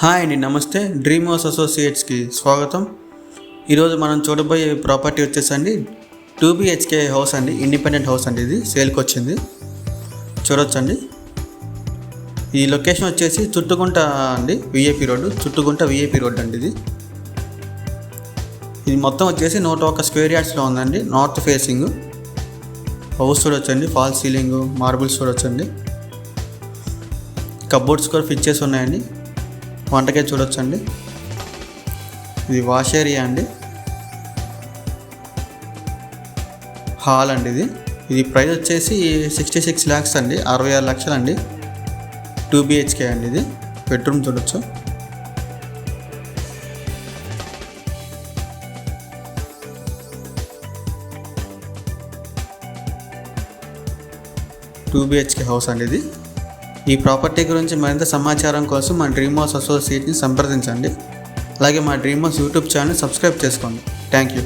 Hi అండి నమస్తే. Dream house అసోసియేట్స్కి స్వాగతం. ఈరోజు మనం చూడబోయే ప్రాపర్టీ వచ్చేసండి. టూ బిహెచ్కే హౌస్ అండి ఇండిపెండెంట్ హౌస్ అండి ఇది. సేల్కి వచ్చింది. చూడొచ్చండి. ఈ లొకేషన్ వచ్చేసి చుట్టుకుంట అండి VIP road. Chuttukunta VIP road అండి ఇది. ఇది మొత్తం వచ్చేసి నూట ఒక స్క్వేర్ యార్డ్స్లో ఉందండి నార్త్ ఫేసింగ్. హౌస్ చూడొచ్చండి ఫాల్ సీలింగ్ మార్బుల్స్ చూడొచ్చండి. కబోర్డ్స్ కూడా ఫిట్ చేసి ఉన్నాయండి. వంటకే చూడొచ్చండి. ఇది వాష్ ఏరియా అండి. హాల్ అండి ఇది. ఇది ప్రైస్ వచ్చేసి సిక్స్టీ సిక్స్ ల్యాక్స్ అండి అరవై ఆరు లక్షలు అండి టూ బిహెచ్కే అండి ఇది. బెడ్రూమ్ చూడొచ్చు. టూ బిహెచ్కే హౌస్ అండి ఇది. ఈ ప్రాపర్టీ గురించి మరింత సమాచారం కోసం మా డ్రీమ్ హౌస్ అసోసియేట్ని సంప్రదించండి. అలాగే మా dream house YouTube channel subscribe చేసుకోండి. Thank you.